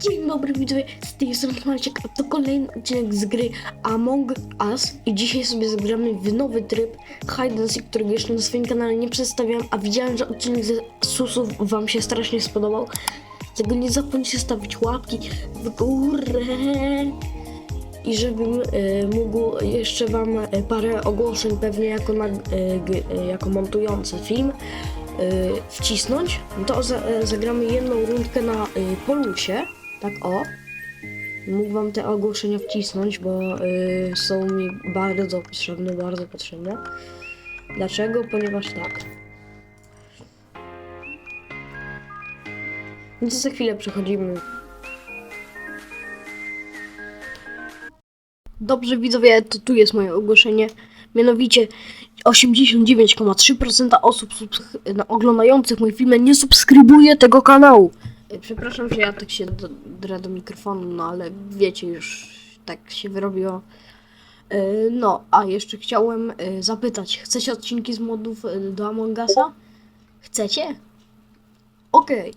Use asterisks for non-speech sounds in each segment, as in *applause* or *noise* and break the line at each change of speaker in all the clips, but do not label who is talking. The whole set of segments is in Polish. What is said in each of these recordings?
Dzień dobry widzowie, z tej strony Maciek, a to kolejny odcinek z gry Among Us. I dzisiaj sobie zagramy w nowy tryb Hide and Seek, którego jeszcze na swoim kanale nie przedstawiam, a widziałem, że odcinek ze Susów wam się strasznie spodobał. Dlatego nie zapomnijcie stawić łapki w górę. I żebym e, mógł jeszcze wam e, parę ogłoszeń pewnie jako, na, e, jako montujący film wcisnąć, to za, zagramy jedną rundkę na polusie, tak o. Mógł wam te ogłoszenia wcisnąć, bo e, są mi bardzo potrzebne, bardzo potrzebne. Dlaczego? Ponieważ tak. Więc za chwilę przechodzimy Dobrze widzowie, to tu jest moje ogłoszenie. Mianowicie 89,3% osób oglądających moje filmy nie subskrybuje tego kanału. E, Przepraszam, że ja tak się drę do mikrofonu, no ale wiecie już, tak się wyrobiło. E, No, a jeszcze chciałem e, zapytać, chcecie odcinki z modów do Among Usa? Chcecie? Okej.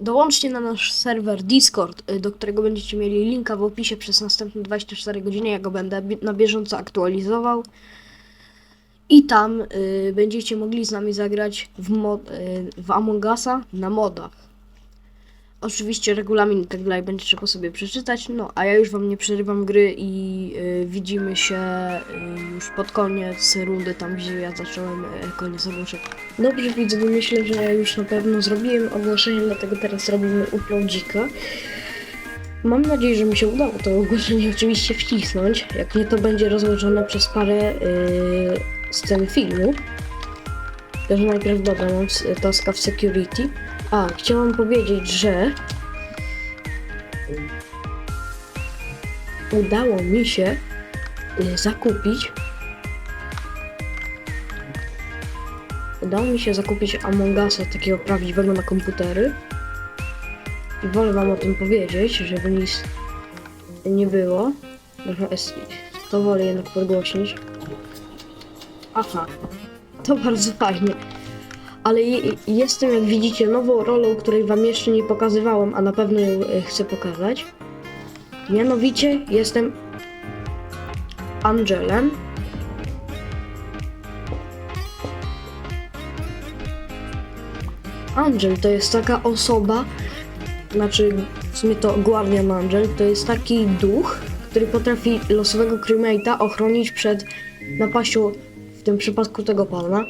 Dołączcie na nasz serwer Discord, y, do którego będziecie mieli linka w opisie przez następne 24 godziny. Ja go będę na bieżąco aktualizował. I tam y, będziecie mogli z nami zagrać w, mod, y, w Among Usa na modach. Oczywiście regulamin i tak dalej będzie trzeba sobie przeczytać. No, a ja już wam nie przerywam gry i y, widzimy się y, już pod koniec rundy, tam gdzie ja zacząłem y, koniec ogłoszeń. Dobrze widzę, bo myślę, że ja już na pewno zrobiłem ogłoszenie, dlatego teraz robimy uploadzika. Mam nadzieję, że mi się udało to ogłoszenie oczywiście wcisnąć. Jak nie, to będzie rozłożone przez parę yy, scen filmu. Też najpierw dodam s- taska w security. A, chciałam powiedzieć, że udało mi się y, zakupić Udało mi się zakupić Among Usa takiego prawdziwego na komputery. I wolę wam o tym powiedzieć, żeby nic nie było. To wolę jednak podgłośnić. Aha, to bardzo fajnie. Ale je, jestem, jak widzicie, nową rolą, której wam jeszcze nie pokazywałem, a na pewno ją e, chcę pokazać. Mianowicie jestem Angelem. Angel to jest taka osoba, znaczy w sumie to Guardian Angel, to jest taki duch, który potrafi losowego crewmate'a ochronić przed napaścią, w tym przypadku tego pana.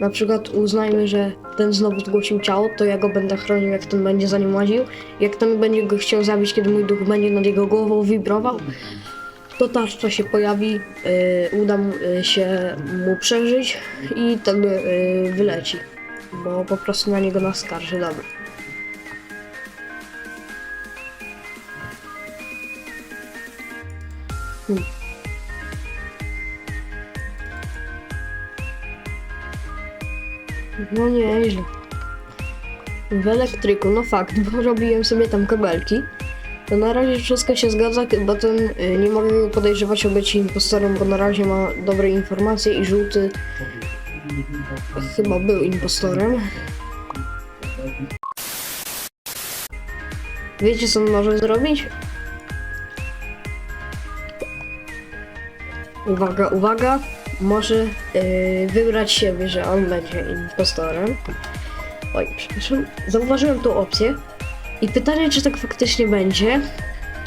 Na przykład uznajmy, że ten znowu zgłosił ciało, to ja go będę chronił, jak ten będzie za nim łaził. Jak ten będzie go chciał zabić, kiedy mój duch będzie nad jego głową wibrował, to tarcza się pojawi, yy, uda mu yy, się mu przeżyć i ten yy, wyleci. Bo po prostu na niego naskarży, dobra. Hmm. No nieźle. W elektryku, no fakt, bo *laughs* robiłem sobie tam kabelki. To na razie wszystko się zgadza, bo ten y, nie mogę podejrzewać o bycie impostorem, bo na razie ma dobre informacje i żółty chyba był impostorem. Wiecie co on może zrobić? Uwaga, uwaga. Może yy, wybrać siebie, że on będzie impostorem. Oj, przepraszam. Zauważyłem tą opcję. I pytanie, czy tak faktycznie będzie.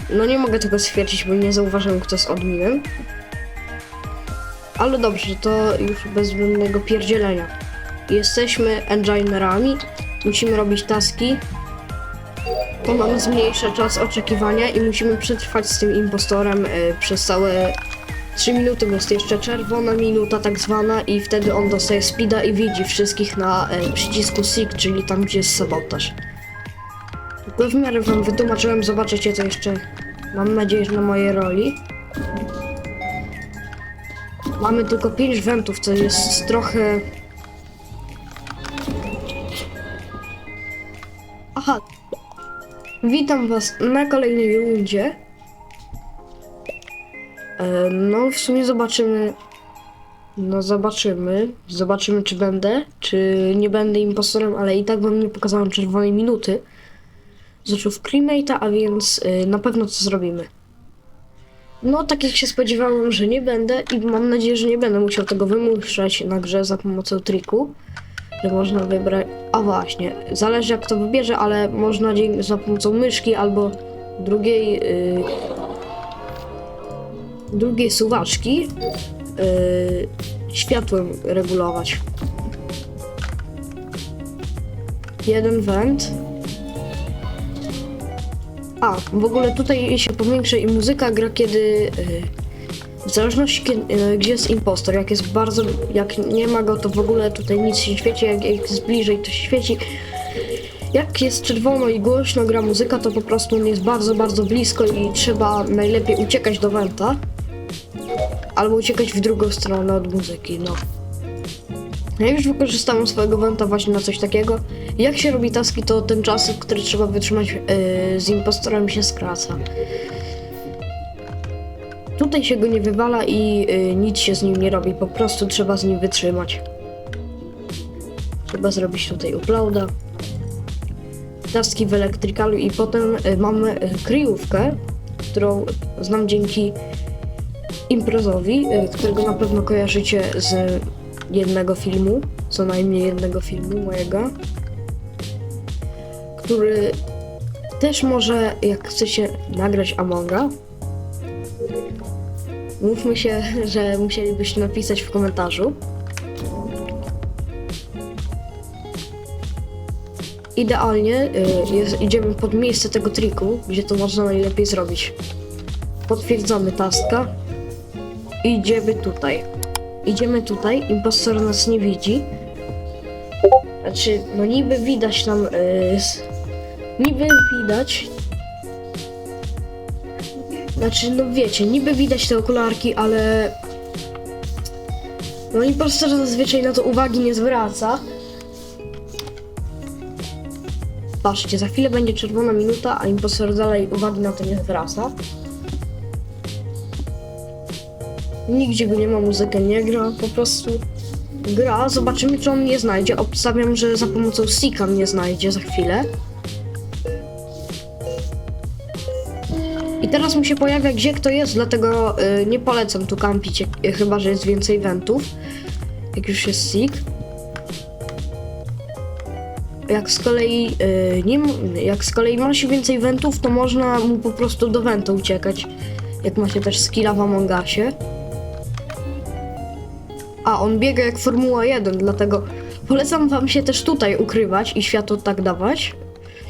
No nie mogę tego stwierdzić, bo nie zauważyłem, kto jest adminem. Ale dobrze, to już bez zbędnego pierdzielenia. Jesteśmy engineerami, musimy robić taski. To nam zmniejsza czas oczekiwania i musimy przetrwać z tym impostorem y, przez całe 3 minuty, jest jeszcze czerwona minuta tak zwana i wtedy on dostaje speeda i widzi wszystkich na y, przycisku SIG, czyli tam gdzie jest sabotaż. Tylko w miarę wam wytłumaczyłem, zobaczycie to jeszcze, mam nadzieję, że na mojej roli. Mamy tylko 5 wentów, co jest trochę... Aha. Witam was na kolejnej rundzie. E, no, w sumie zobaczymy... No, zobaczymy. Zobaczymy, czy będę, czy nie będę impostorem, ale i tak wam nie pokazałem czerwonej minuty. z oczów crewmate'a, a więc y, na pewno to zrobimy. No, tak jak się spodziewałam, że nie będę i mam nadzieję, że nie będę musiał tego wymuszać na grze za pomocą triku, że można wybrać... A właśnie, zależy jak to wybierze, ale można za pomocą myszki albo drugiej... y, drugiej suwaczki y, światłem regulować. Jeden węd. A, w ogóle tutaj się powiększa i muzyka gra, kiedy. y, w zależności kiedy, y, gdzie jest impostor, jak jest bardzo. jak nie ma go, to w ogóle tutaj nic się świeci, jak, jak jest bliżej, to się świeci. Jak jest czerwono i głośno gra muzyka, to po prostu on jest bardzo, bardzo blisko i trzeba najlepiej uciekać do Wenta. Albo uciekać w drugą stronę od muzyki, no. Ja już wykorzystałem swojego Wenta właśnie na coś takiego. Jak się robi taski, to ten czas, który trzeba wytrzymać yy, z impostorem się skraca. Tutaj się go nie wywala i yy, nic się z nim nie robi, po prostu trzeba z nim wytrzymać. Trzeba zrobić tutaj uploada. Taski w elektrykalu i potem yy, mamy kryjówkę, którą znam dzięki imprezowi, yy, którego na pewno kojarzycie z jednego filmu, co najmniej jednego filmu mojego, który też może, jak chcecie nagrać Amonga, mówmy się, *laughs* że musielibyście napisać w komentarzu. Idealnie y, jest, idziemy pod miejsce tego triku, gdzie to można najlepiej zrobić. Potwierdzamy taska idziemy tutaj. Idziemy tutaj, impostor nas nie widzi. Znaczy, no niby widać tam. Yy, niby widać. Znaczy, no wiecie, niby widać te okularki, ale. No impostor zazwyczaj na to uwagi nie zwraca. Patrzcie, za chwilę będzie czerwona minuta, a impostor dalej uwagi na to nie zwraca. Nigdzie go nie ma, muzykę nie gra, po prostu gra. Zobaczymy, czy on mnie znajdzie. Obstawiam, że za pomocą Sika mnie znajdzie za chwilę. I teraz mu się pojawia, gdzie kto jest, dlatego y, nie polecam tu kampić, jak, y, chyba że jest więcej wentów. Jak już jest Sik. Jak z kolei y, nie, jak z kolei ma się więcej wentów, to można mu po prostu do wenta uciekać. Jak ma się też skilla w Among Usie. A on biega jak Formuła 1, dlatego polecam wam się też tutaj ukrywać i światło tak dawać.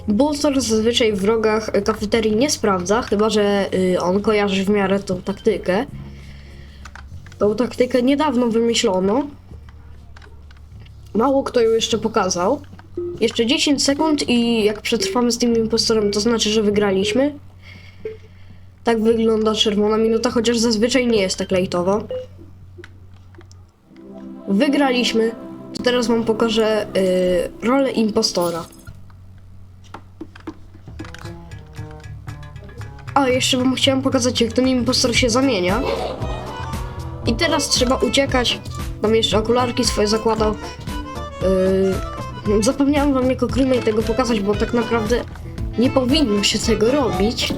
Bolster zazwyczaj w rogach y, kafeterii nie sprawdza, chyba że y, on kojarzy w miarę tą taktykę. Tą taktykę niedawno wymyślono. Mało kto ją jeszcze pokazał. Jeszcze 10 sekund i jak przetrwamy z tym impostorem, to znaczy, że wygraliśmy. Tak wygląda czerwona minuta, chociaż zazwyczaj nie jest tak lejtowo. Wygraliśmy. To teraz wam pokażę y, rolę impostora. A, jeszcze wam chciałam pokazać, jak ten impostor się zamienia. I teraz trzeba uciekać. Tam jeszcze okularki swoje zakładał. Yy, zapomniałam wam jako crewmate tego pokazać, bo tak naprawdę nie powinno się tego robić.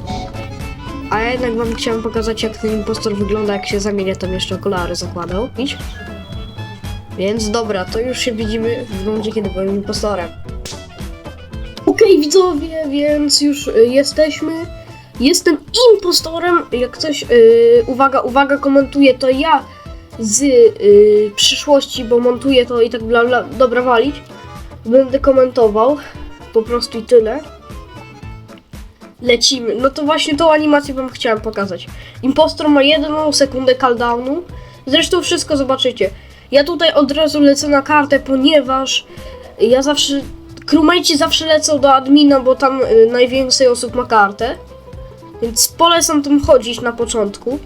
A jednak wam chciałam pokazać, jak ten impostor wygląda, jak się zamienia. Tam jeszcze okulary zakładał. Idź. Więc dobra, to już się widzimy w momencie, kiedy byłem impostorem. Okej, widzowie, więc już y, jesteśmy. Jestem impostorem. Jak ktoś, y, uwaga, uwaga, komentuje to ja z y, przyszłości, bo montuję to i tak bla bla. Dobra, walić. Będę komentował. Po prostu i tyle. Lecimy. No to właśnie tą animację wam chciałem pokazać. Impostor ma jedną sekundę cooldownu. Zresztą wszystko zobaczycie. Ja tutaj od razu lecę na kartę, ponieważ ja zawsze. Crewmate'ci zawsze lecą do admina, bo tam y, najwięcej osób ma kartę. Więc polecam tam chodzić na początku.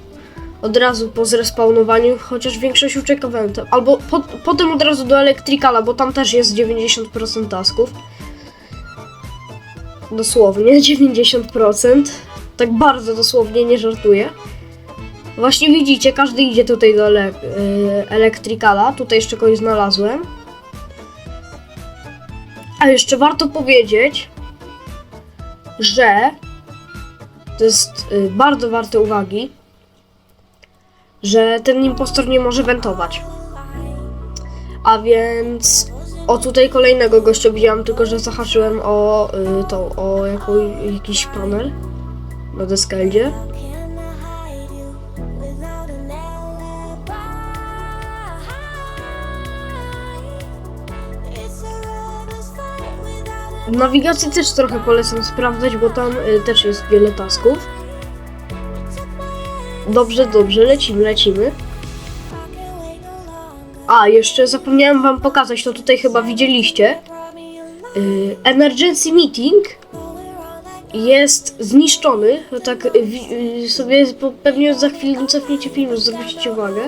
Od razu po zrespawnowaniu, chociaż większość ucieka wentem. Albo po, potem od razu do elektrykala, bo tam też jest 90% tasków. Dosłownie 90%. Tak bardzo dosłownie, nie żartuję. Właśnie widzicie, każdy idzie tutaj do ele- y, elektrykala. Tutaj jeszcze kogoś znalazłem. A jeszcze warto powiedzieć, że to jest y, bardzo warte uwagi, że ten impostor nie może wentować. A więc o tutaj kolejnego gościa widziałam, tylko że zahaczyłem o y, to, o jaką, jakiś panel na deskeldzie. Nawigację też trochę polecam sprawdzać, bo tam y, też jest wiele tasków. Dobrze, dobrze, lecimy, lecimy. A, jeszcze zapomniałem wam pokazać, to tutaj chyba widzieliście. Y, emergency meeting jest zniszczony. Tak y, y, sobie pewnie za chwilę cofniecie film, zwrócicie uwagę.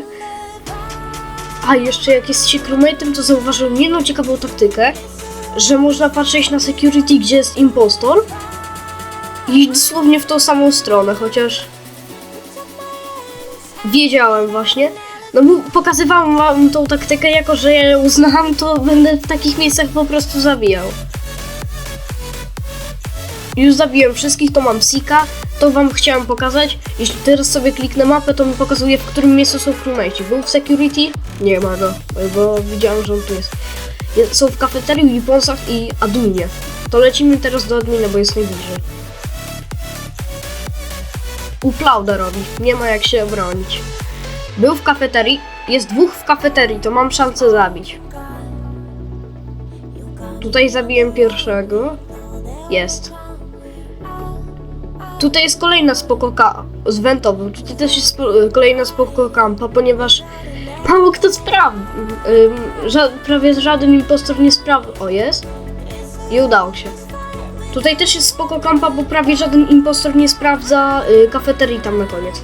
A, jeszcze jak jest się crewmate'em, to zauważyłem jedną ciekawą taktykę, że można patrzeć na security, gdzie jest impostor i dosłownie w tą samą stronę, chociaż wiedziałem właśnie. No pokazywałam wam tą taktykę, jako że ja ją znam, to będę w takich miejscach po prostu zabijał. Już zabiłem wszystkich, to mam Sika, to wam chciałem pokazać. Jeśli teraz sobie kliknę mapę, to mi pokazuje, w którym miejscu są crewmate'i. Był w security? Nie ma go, bo widziałem, że on tu jest. Są w kafeterii, Weaponsach i Adminie. To lecimy teraz do Admina, bo jest najbliżej. Uplauda robi, nie ma jak się obronić. Był w kafeterii, jest dwóch w kafeterii, to mam szansę zabić. Tutaj zabiłem pierwszego. Jest. Tutaj jest kolejna spoko z wentową. Tutaj też jest kolejna spoko kampa, ponieważ mało kto sprawdzi. Ża- prawie żaden impostor nie sprawdził. O, jest. I udało się. Tutaj też jest spoko kampa, bo prawie żaden impostor nie sprawdza y, kafeterii tam na koniec.